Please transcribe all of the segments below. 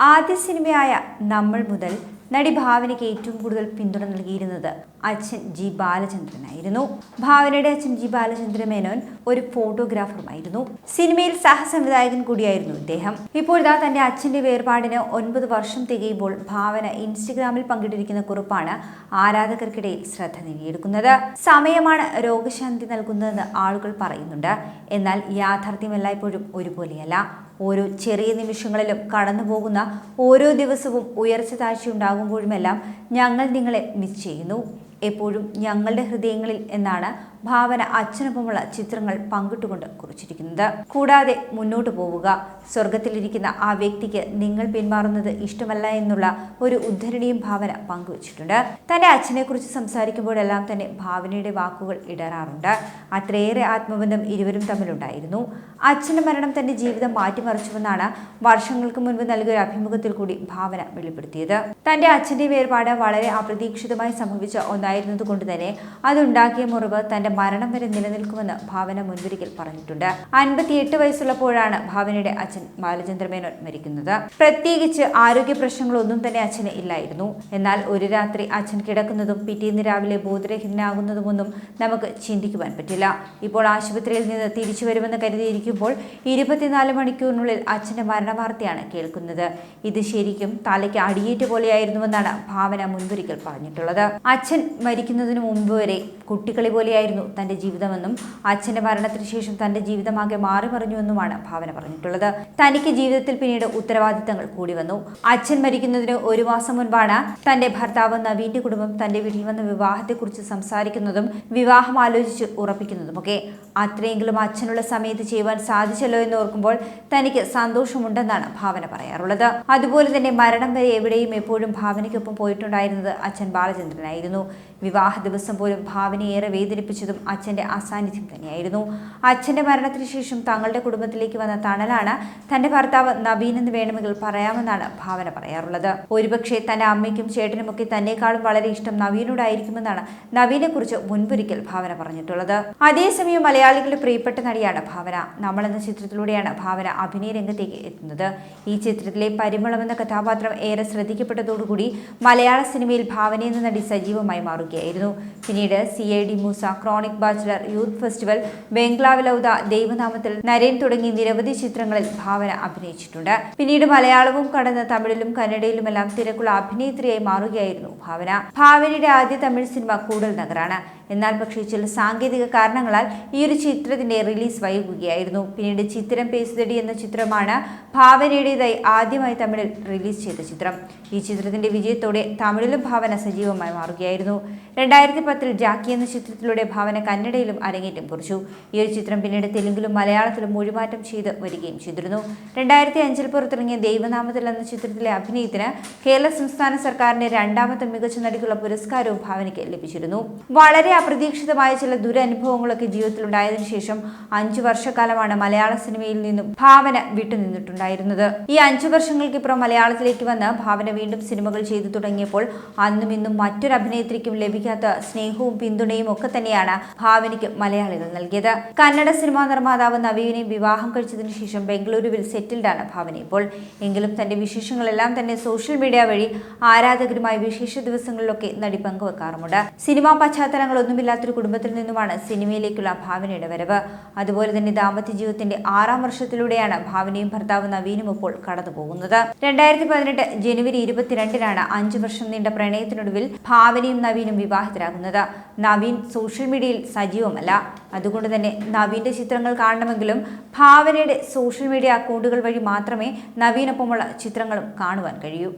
ആദ്യ സിനിമയായ നമ്മൾ മുതൽ നടി ഭാവനയ്ക്ക് ഏറ്റവും കൂടുതൽ പിന്തുണ നൽകിയിരുന്നത് അച്ഛൻ ജി ബാലചന്ദ്രനായിരുന്നു. ഭാവനയുടെ അച്ഛൻ ജി ബാലചന്ദ്ര മേനോൻ ഒരു ഫോട്ടോഗ്രാഫറുമായിരുന്നു. സിനിമയിൽ സഹസംവിധായകൻ കൂടിയായിരുന്നു ഇദ്ദേഹം. ഇപ്പോഴിതാ തന്റെ അച്ഛന്റെ വേർപാടിന് ഒൻപത് വർഷം തികയുമ്പോൾ ഭാവന ഇൻസ്റ്റഗ്രാമിൽ പങ്കിട്ടിരിക്കുന്ന കുറിപ്പാണ് ആരാധകർക്കിടയിൽ ശ്രദ്ധ നേടിയെടുക്കുന്നത്. സമയമാണ് രോഗശാന്തി നൽകുന്നതെന്ന് ആളുകൾ പറയുന്നുണ്ട്. എന്നാൽ യാഥാർത്ഥ്യം എല്ലായ്പ്പോഴും ഒരുപോലെയല്ല. ഓരോ ചെറിയ നിമിഷങ്ങളിലും കടന്നു പോകുന്ന ഓരോ ദിവസവും ഉയർച്ച താഴ്ച ഉണ്ടാകുമ്പോഴുമെല്ലാം ഞങ്ങൾ നിങ്ങളെ മിസ് ചെയ്യുന്നു. എപ്പോഴും ഞങ്ങളുടെ ഹൃദയങ്ങളിൽ എന്നാണ് ഭാവന അച്ഛനൊപ്പമുള്ള ചിത്രങ്ങൾ പങ്കിട്ടുകൊണ്ട് കുറിച്ചിരിക്കുന്നത്. കൂടാതെ മുന്നോട്ട് പോവുക. സ്വർഗത്തിലിരിക്കുന്ന ആ വ്യക്തിക്ക് നിങ്ങൾ പിന്മാറുന്നത് ഇഷ്ടമല്ല എന്നുള്ള ഒരു ഉദ്ധരണിയും ഭാവന പങ്കുവച്ചിട്ടുണ്ട്. തന്റെ അച്ഛനെക്കുറിച്ച് സംസാരിക്കുമ്പോഴെല്ലാം തന്നെ ഭാവനയുടെ വാക്കുകൾ ഇടറാറുണ്ട്. അത്രയേറെ ആത്മബന്ധം ഇരുവരും തമ്മിലുണ്ടായിരുന്നു. അച്ഛന്റെ മരണം തന്റെ ജീവിതം മാറ്റിമറിച്ചുവെന്നാണ് വർഷങ്ങൾക്ക് മുൻപ് നൽകിയ ഒരു അഭിമുഖത്തിൽ കൂടി ഭാവന വെളിപ്പെടുത്തിയത്. തന്റെ അച്ഛന്റെ വേർപാട് വളരെ അപ്രതീക്ഷിതമായി സംഭവിച്ച ഒന്നായിരുന്നത് കൊണ്ട് തന്നെ അതുണ്ടാക്കിയ മുറിവ് തന്റെ മരണം വരെ നിലനിൽക്കുമെന്ന് ഭാവന മുൻപിരിക്കൽ പറഞ്ഞിട്ടുണ്ട്. അൻപത്തിയെട്ട് വയസ്സുള്ളപ്പോഴാണ് ഭാവനയുടെ അച്ഛൻ ബാലചന്ദ്ര മേനോൻ മരിക്കുന്നത്. പ്രത്യേകിച്ച് ആരോഗ്യ പ്രശ്നങ്ങളൊന്നും തന്നെ അച്ഛന് ഇല്ലായിരുന്നു. എന്നാൽ ഒരു രാത്രി അച്ഛൻ കിടക്കുന്നതും പിറ്റേന്ന് രാവിലെ ബോധരഹിതനാകുന്നതുമൊന്നും നമുക്ക് ചിന്തിക്കുവാൻ പറ്റില്ല. ഇപ്പോൾ ആശുപത്രിയിൽ നിന്ന് തിരിച്ചു വരുമെന്ന് കരുതിയിരിക്കുമ്പോൾ ഇരുപത്തിനാല് മണിക്കൂറിനുള്ളിൽ അച്ഛന്റെ മരണവാർത്തയാണ് കേൾക്കുന്നത്. ഇത് ശരിക്കും തലയ്ക്ക് അടിയേറ്റ് പോലെയായിരുന്നുവെന്നാണ് ഭാവന മുൻപൊരിക്കൽ പറഞ്ഞിട്ടുള്ളത്. അച്ഛൻ മരിക്കുന്നതിന് മുമ്പ് വരെ കുട്ടികളി പോലെയായിരുന്നു തന്റെ ജീവിതമെന്നും അച്ഛന്റെ മരണത്തിന് ശേഷം തന്റെ ജീവിതമാകെ മാറി മറിഞ്ഞുവെന്നുമാണ് ഭാവന പറഞ്ഞിട്ടുള്ളത്. തനിക്ക് ജീവിതത്തിൽ പിന്നീട് ഉത്തരവാദിത്തങ്ങൾ കൂടി വന്നു. അച്ഛൻ മരിക്കുന്നതിന് ഒരു മാസം മുൻപാണ് തന്റെ ഭർത്താവ് നവീന്റെ കുടുംബം തന്റെ വീട്ടിൽ വന്ന വിവാഹത്തെക്കുറിച്ച് സംസാരിക്കുന്നതും വിവാഹം ആലോചിച്ച് ഉറപ്പിക്കുന്നതും ഒക്കെ അത്രയെങ്കിലും അച്ഛനുള്ള സമയത്ത് ചെയ്യുവാൻ സാധിച്ചല്ലോ എന്ന് ഓർക്കുമ്പോൾ തനിക്ക് സന്തോഷമുണ്ടെന്നാണ് ഭാവന പറയാറുള്ളത്. അതുപോലെ തന്നെ മരണം വരെ എവിടെയും എപ്പോഴും ഭാവനയ്ക്കൊപ്പം പോയിട്ടുണ്ടായിരുന്നത് അച്ഛൻ ബാലചന്ദ്രനായിരുന്നു. വിവാഹ ദിവസം പോലും ഭാവനയെ ഏറെ വേദനിപ്പിച്ചതും അച്ഛന്റെ അസാന്നിധ്യം തന്നെയായിരുന്നു. അച്ഛന്റെ മരണത്തിന് ശേഷം തങ്ങളുടെ കുടുംബത്തിലേക്ക് വന്ന തണലാണ് തന്റെ ഭർത്താവ് നബീൻ എന്ന് വേണമെങ്കിൽ പറയാമെന്നാണ് ഭാവന പറയാറുള്ളത്. ഒരുപക്ഷെ തന്റെ അമ്മയ്ക്കും ചേട്ടനുമൊക്കെ തന്നെക്കാളും വളരെ ഇഷ്ടം നവീനോടായിരിക്കുമെന്നാണ് നവീനെ കുറിച്ച് മുൻപൊരിക്കൽ ഭാവന പറഞ്ഞിട്ടുള്ളത്. അതേസമയം മലയാളികളുടെ പ്രിയപ്പെട്ട നടിയാണ് ഭാവന. നമ്മൾ എന്ന ചിത്രത്തിലൂടെയാണ് ഭാവന അഭിനയ രംഗത്തേക്ക് എത്തുന്നത്. ഈ ചിത്രത്തിലെ പരിമളം എന്ന കഥാപാത്രം ഏറെ ശ്രദ്ധിക്കപ്പെട്ടതോടുകൂടി മലയാള സിനിമയിൽ ഭാവന എന്ന നടി സജീവമായി മാറുകയായിരുന്നു പിന്നീട് C I D Moosa chronic bachelor youth festival ബംഗ്ലാവിലൗദ ദൈവനാമത്തിൽ നരേൻ തുടങ്ങി നിരവധി ചിത്രങ്ങളിൽ ഭാവന അഭിനയിച്ചിട്ടുണ്ട്. പിന്നീട് മലയാളവും കടന്ന് തമിഴിലും കന്നഡയിലുമെല്ലാം തിരക്കുള്ള അഭിനേത്രിയായി മാറുകയായിരുന്നു ഭാവന. ഭാവനയുടെ ആദ്യ തമിഴ് സിനിമ കൂടൽ നഗറാണ്. എന്നാൽ പക്ഷേ ചില സാങ്കേതിക കാരണങ്ങളാൽ ഈ ഒരു ചിത്രത്തിന്റെ റിലീസ് വൈകുകയായിരുന്നു. പിന്നീട് ചിത്രം പേസുതടി എന്ന ചിത്രമാണ് ഭാവനയുടേതായി ആദ്യമായി തമിഴിൽ റിലീസ് ചെയ്ത ചിത്രം. ഈ ചിത്രത്തിന്റെ വിജയത്തോടെ തമിഴിലും ഭാവന സജീവമായി മാറുകയായിരുന്നു. രണ്ടായിരത്തി പത്തിൽ ജാക്കി എന്ന ചിത്രത്തിലൂടെ ഭാവന കന്നഡയിലും അരങ്ങേറ്റം കുറിച്ചു. ഈ ഒരു ചിത്രം പിന്നീട് തെലുങ്കിലും മലയാളത്തിലും മൊഴിമാറ്റം ചെയ്ത് വരികയും ചെയ്തിരുന്നു. രണ്ടായിരത്തി അഞ്ചിൽ പുറത്തിറങ്ങിയ ദൈവനാമത്തിൽ എന്ന ചിത്രത്തിലെ അഭിനയത്തിന് കേരള സംസ്ഥാന സർക്കാരിന്റെ രണ്ടാമത്തെ മികച്ച നടിക്കുള്ള പുരസ്കാരവും ഭാവനയ്ക്ക് ലഭിച്ചിരുന്നു. വളരെ അപ്രതീക്ഷിതമായ ചില ദുരനുഭവങ്ങളൊക്കെ ജീവിതത്തിൽ ഉണ്ടായതിനു ശേഷം അഞ്ചു വർഷക്കാലമാണ് മലയാള സിനിമയിൽ നിന്നും ഭാവന വിട്ടുനിന്നിട്ടുണ്ടായിരുന്നത്. ഈ അഞ്ചു വർഷങ്ങൾക്കിപ്പുറം മലയാളത്തിലേക്ക് വന്ന് ഭാവന വീണ്ടും സിനിമകൾ ചെയ്തു തുടങ്ങിയപ്പോൾ അന്നും ഇന്നും മറ്റൊരു അഭിനേത്രിക്കും ലഭിക്കാത്ത സ്നേഹവും പിന്തുണയും ഒക്കെ തന്നെയാണ് ഭാവനയ്ക്ക് മലയാളികൾ നൽകിയത്. കന്നഡ സിനിമാ നിർമ്മാതാവ് നവീനെ വിവാഹം കഴിച്ചതിന് ശേഷം ബംഗളൂരുവിൽ സെറ്റിൽഡാണ് ഭാവന ഇപ്പോൾ. എങ്കിലും തന്റെ വിശേഷങ്ങളെല്ലാം തന്നെ സോഷ്യൽ മീഡിയ വഴി ആരാധകരുമായി വിശേഷ ദിവസങ്ങളിലൊക്കെ നടി പങ്കുവെക്കാറുമുണ്ട്. സിനിമാ പശ്ചാത്തലങ്ങളൊന്നുമില്ലാത്തൊരു കുടുംബത്തിൽ നിന്നുമാണ് സിനിമയിലേക്കുള്ള ഭാവനയുടെ വരവ്. അതുപോലെ തന്നെ ദാമ്പത്യ ജീവിതത്തിന്റെ ആറാം വർഷത്തിലൂടെയാണ് ഭാവനയും ഭർത്താവ് നവീനും ഇപ്പോൾ കടന്നുപോകുന്നത്. രണ്ടായിരത്തി പതിനെട്ട് ജനുവരി ഇരുപത്തിരണ്ടിനാണ് അഞ്ചു വർഷം നീണ്ട പ്രണയത്തിനൊടുവിൽ ഭാവനയും നവീനും വിവാഹിതരാകുന്നത്. നവീൻ സോഷ്യൽ മീഡിയയിൽ സജീവമല്ല. അതുകൊണ്ട് തന്നെ നവീന്റെ ചിത്രങ്ങൾ കാണണമെങ്കിലും ഭാവനയുടെ സോഷ്യൽ മീഡിയ അക്കൗണ്ടുകൾ വഴി മാത്രമേ നവീനൊപ്പമുള്ള ചിത്രങ്ങളും കാണുവാൻ കഴിയൂ.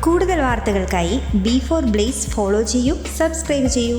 കൂടുതൽ വാർത്തകൾക്കായി ബി ഫോർ ബ്ലേസ് ഫോളോ ചെയ്യൂ സബ്സ്ക്രൈബ് ചെയ്യൂ.